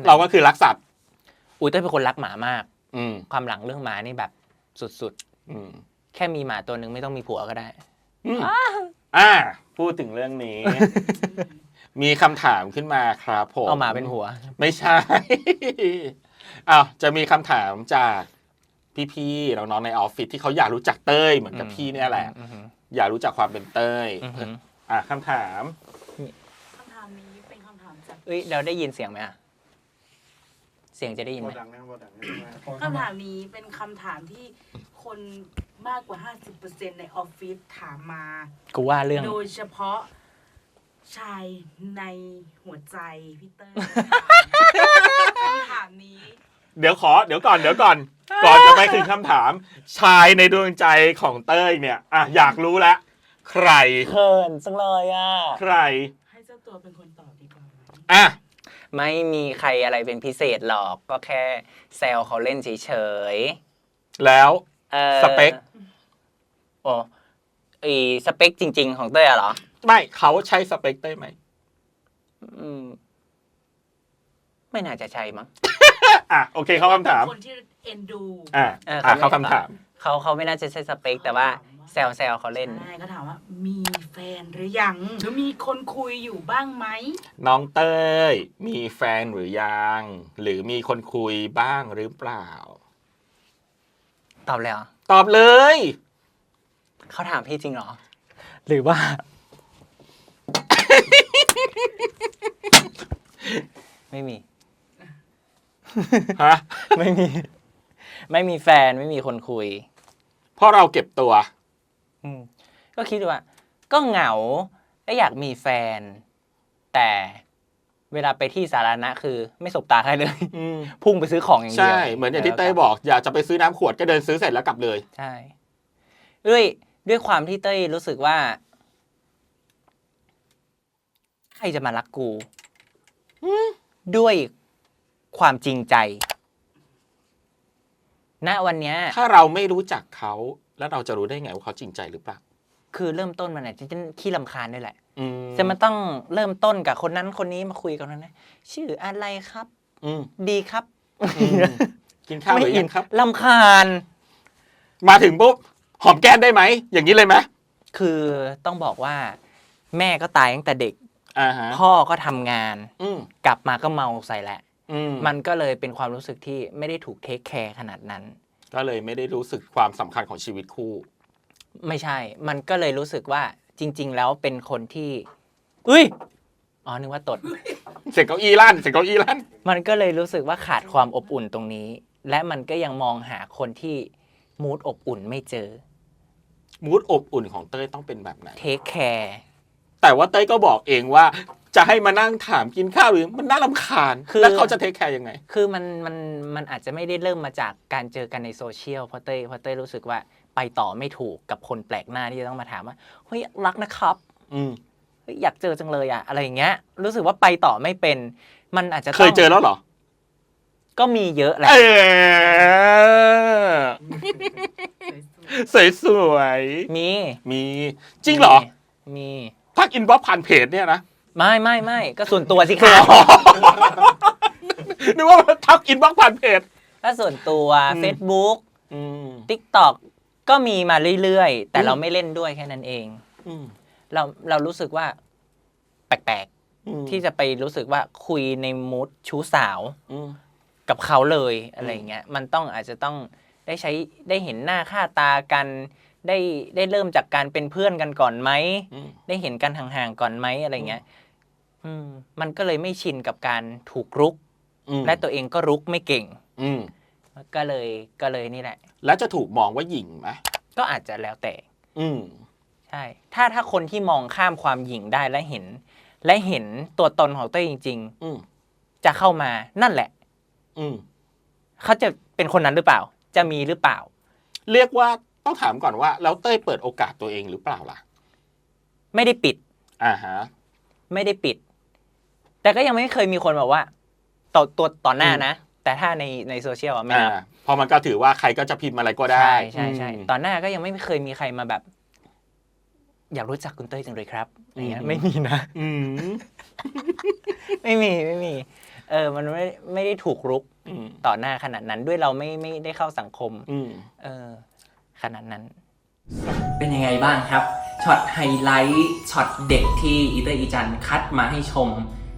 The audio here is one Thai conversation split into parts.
นั้นเราก็คือรักสัตว์อุ้ยเต้ยเป็นคนรักหมามาก อืมความหลังเรื่องหมานี่แบบสุดอืมๆ แค่มีหมาตัวหนึ่งไม่ต้องมีผัวก็ได้ อืมอ่า พูดถึงเรื่องนี้ มีคำถามขึ้นมาครับผม เอาหมาเป็นผัว ไม่ใช่ อ้าวจะมีคำถามจากพี่ๆน้องๆในออฟฟิศที่เขาอยากรู้จักเต้ยเหมือนกับอืมพี่เนี่ยแหละ อือหืออยากรู้จักความเป็นเต้ยอือหืออะคำถาม คำถามนี้เป็นคำถามจากเอ้ยเราได้ยินเสียงไหมอะ เสียงจะได้ยินไหมคำถามนี้เป็นคำถามที่คนมากกว่า 50%ในออฟฟิศถามมา กูว่าเรื่อง โดยเฉพาะชายในหัวใจพี่เตอร์คำถามนี้เดี๋ยวขอเดี๋ยวก่อนเดี๋ยวก่อน ก่อนจะไปถึงคำถาม ชายในดวงใจของเต้ยเนี่ยอะอยากรู้แล้วใครเขินจังเลยอะ ใครให้เจ้าตัวเป็นคนตอบดีกว่าไหมอะ ไม่มีใครอะไรเป็นพิเศษหรอกก็แค่แซวเขาเล่นเฉยแล้วๆเอ่อสเปคโอ้ไอสเปคจริง ๆ ของเต้ยอะเหรอ ไม่เขาใช่สเปคเต้ยไหมอืม ไม่น่าจะใช่มั้ง อะโอเคเขาคำถามเป็นคนที่เอ็นดู อะเอออะเขาเขาไม่คำถาม เขาเขาไม่น่าจะใช่สเปคแต่ว่า แซวแซวเขาเล่น ใช่ก็ถามว่ามีแฟนหรือยังหรือมีคนคุยอยู่บ้างไหมน้องเต้ย มีแฟนหรือยัง หรือมีคนคุยบ้างหรือเปล่า ตอบเลยเหรอตอบเลย เขาถามพี่จริงเหรอ หรือว่า ไม่มี ฮะ ไม่มี ไม่มีแฟนไม่มีคนคุย เพราะเราเก็บตัว อืมก็คิดว่า ก็เหงาและอยากมีแฟน แต่เวลาไปที่สาธารณะคือไม่สบตาใครเลย อืมพุ่งไปซื้อของอย่างเดียวใช่ เหมือนอย่างที่เต้ยบอก อยากจะไปซื้อน้ำขวดก็เดินซื้อเสร็จแล้วกลับเลย ใช่ด้วยด้วยความที่เต้ยรู้สึกว่า ใครจะมารักกูด้วยความจริงใจ ณวันเนี้ย ถ้าเราไม่รู้จักเขา แล้วเราจะรู้ได้ไงว่าเขาจริงใจหรือเปล่า คือเริ่มต้นมันอาจจะขี้ลำคาญด้วยแหละ อืมจะมาต้องเริ่มต้นกับคนนั้นคนนี้มาคุยกันนะ ชื่ออะไรครับ อืมดีครับ อืมกินข้าวหรือยังครับ ลำคาญ มาถึงปุ๊บหอมแก้มได้ไหมอย่างนี้เลยไหมคือต้องบอกว่า แม่ก็ตายตั้งแต่เด็ก อ่าฮะพ่อก็ทำงาน อืมกลับมาก็เมาใส่แหละ อืมมันก็เลยเป็นความรู้สึกที่ไม่ได้ถูกเทคแคร์ขนาดนั้น ก็เลยไม่ได้รู้สึกความสำคัญของชีวิตคู่ ไม่ใช่ มันก็เลยรู้สึกว่าจริง ๆ แล้วเป็นคนที่ อุ้ย อ๋อ นึกว่าตด เสียงเก้าอี้ลั่นเสียงเก้าอี้ลั่น มันก็เลยรู้สึกว่าขาดความอบอุ่นตรงนี้ และมันก็ยังมองหาคนที่มูดอบอุ่นไม่เจอ มูดอบอุ่นของเต้ยต้องเป็นแบบไหน เทคแคร์ แต่ว่าเต้ยก็บอกเองว่า จะให้มานั่งถามกินข้าวหรือมันน่ารำคาญแล้วเขาจะเทคแคร์ยังไง คือมันมันมันอาจจะไม่ได้เริ่มมาจากการเจอกันในโซเชียลเพราะเต้ยเพราะเต้ยรู้สึกว่าไปต่อไม่ถูกกับคนแปลกหน้าที่จะต้องมาถามว่าเฮ้ยรักนะครับอืมเฮ้ยอยากเจอจังเลยอะอะไรอย่างเงี้ย รู้สึกว่าไปต่อไม่เป็น มันอาจจะเคยเจอแล้วเหรอก็มีเยอะแหละ เออสวยสวยมีๆมีจริงเหรอมีทักอินบ็อกผ่านเพจเนี่ยนะ ไม่ไม่ไม่ก็ส่วนตัวสิคะนึกว่าทักอินบ็อกผ่านเพจ ก็ส่วนตัว อืม Facebook อืม TikTok ก็มีมาเรื่อยๆ แต่อืม เราไม่เล่นด้วยแค่นั้นเอง อืมเราเรารู้สึกว่าแปลกอืมๆที่จะไปรู้สึกว่าคุยในมูดชู้สาว อืม กับเขาเลยอะไรเงี้ยมันต้องอาจจะต้องได้ใช้ได้เห็นหน้าค่าตากันได้ได้เริ่มจากการเป็นเพื่อนกันก่อนไหม อืม ได้เห็นกันห่างๆก่อนไหมอะไรเงี้ยอื มมันก็เลยไม่ชินกับการถูกรุกอืมและตัวเองก็รุกไม่เก่ง อืมก็เลยก็เลยนี่แหละ แล้วจะถูกมองว่าหยิ่งไหมก็อาจจะแล้วแต่ อืมใช่ ถ้าถ้าคนที่มองข้ามความหยิ่งได้และเห็น และเห็นตัวตนของตัวเองจริงอืมๆจะเข้ามานั่นแหละ อืมเขาจะเป็นคนนั้นหรือเปล่า จะมีหรือเปล่า เรียกว่าต้องถามก่อนว่าแล้วเต้ยเปิดโอกาสตัวเองหรือเปล่าล่ะ ไม่ได้ปิด อ่าฮะ ไม่ได้ปิด แต่ก็ยังไม่เคยมีคนบอกว่าต่อตัวต่อหน้าอืมนะ แต่ถ้าในในโซเชียลอะไม่อ่านับเพอมันก็ถือว่าใครก็จะพิมพ์อะไรก็ได้ใช่ใช่ใช่อืม ต่อหน้าก็ยังไม่เคยมีใครมาแบบ อยากรู้จักคุณเต้ยจังเลยครับอะไรเงี้ยอืม ไม่มีนะ อืมไม่มีไม่มี เออ มันไม่ไม่ได้ถูกรุกอืมต่อหน้าขนาดนั้นด้วยเราไม่ไม่ได้เข้าสังคม อืม เออ ขนาดนั้น เป็นยังไงบ้างครับ ช็อตไฮไลท์ ช็อตเด็กที่อีเตอร์อีจันคัดมาให้ชม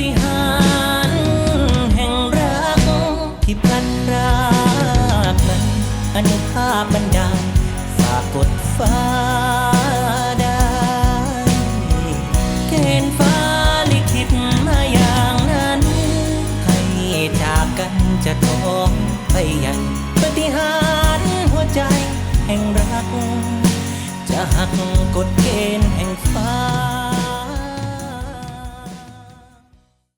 ฏิหารแห่งรักที่พลันรากนั้นอนุภาพบันดาลฝากกดฟ้าได้เกณฑ์ฟ้าลิขิตมาอย่างนั้น ให้จากกันจะท้องไปใหญ่ปาฏิหารหัวใจแห่งรัก จะหักกฎเกณฑ์แห่งฟ้า